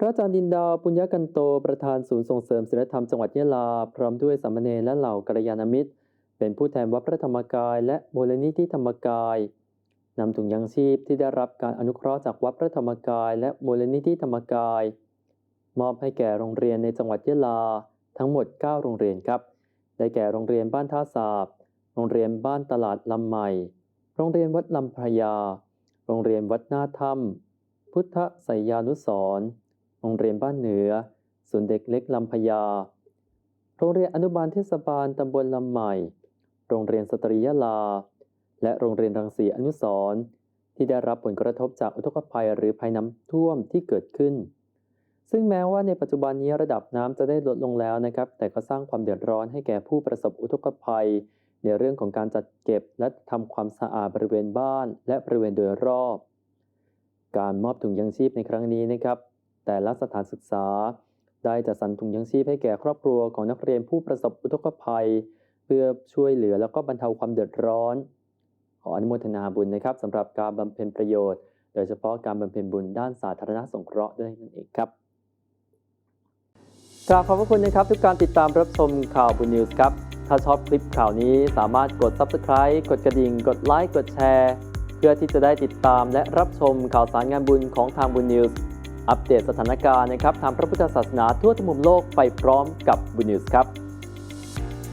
พระอาจารย์ดินดาปุญญกันโตประธานศูนย์ส่งเสริมศีลธรรมจังหวัดยะลา พร้อมด้วยสามเณรและเหล่ากัลยาณมิตร เป็นผู้แทนวัดพระธรรมกาย และมูลนิธิธรรมกายนำถุงยังชีพที่ได้รับการอนุเคราะห์จากวัดพระธรรมกาย และมูลนิธิธรรมกาย มอบให้แก่โรงเรียนในจังหวัดยะลา ทั้งหมด 9 โรงเรียนครับ ได้แก่โรงเรียนบ้านท่าสาบ โรงเรียนบ้านตลาดลำใหม่ โรงเรียนวัดลำพระยา โรงเรียนวัดหน้าถ้ำพุทธไสยานุสร โรงเรียนบ้านเหนือ ศูนย์เด็กเล็กลำพญา โรงเรียนอนุบาลเทศบาลตำบลลำใหม่ โรงเรียนสตรียะลา และโรงเรียนรังสีอนุสร์ที่ได้รับผลกระทบจากอุทกภัยหรือภัยน้ำท่วมที่เกิดขึ้น ซึ่งแม้ว่าในปัจจุบันนี้ระดับน้ำจะได้ลดลงแล้วนะครับ แต่ก็สร้างความเดือดร้อนให้แก่ผู้ประสบอุทกภัย ในเรื่องของการจัดเก็บและทำความสะอาดบริเวณบ้าน และบริเวณโดยรอบ การมอบถุงยังชีพในครั้งนี้นะครับ แต่ละสถานศึกษา ได้จัดสรรถุงยังชีพให้แก่ครอบครัวของนักเรียนผู้ประสบอุทกภัย เพื่อช่วยเหลือแล้วก็บรรเทาความเดือดร้อน ขออนุโมทนาบุญนะครับสำหรับการบำเพ็ญประโยชน์ โดยเฉพาะการบำเพ็ญบุญด้านสาธารณสงเคราะห์ด้วยนั่นเองครับกราบขอบพระคุณนะครับทุกการติดตามรับชมข่าวบุญนิวส์ครับ ถ้าชอบคลิปข่าวนี้สามารถกด Subscribe กดกระดิ่ง กดไลค์ กดแชร์ เพื่อที่จะได้ติดตามและรับชมข่าวสารงานบุญของทางบุญนิวส์ อัปเดตสถานการณ์นะครับทางพระพุทธศาสนาทั่วทุกมุมโลกไปพร้อมกับบุญนิวส์ครับ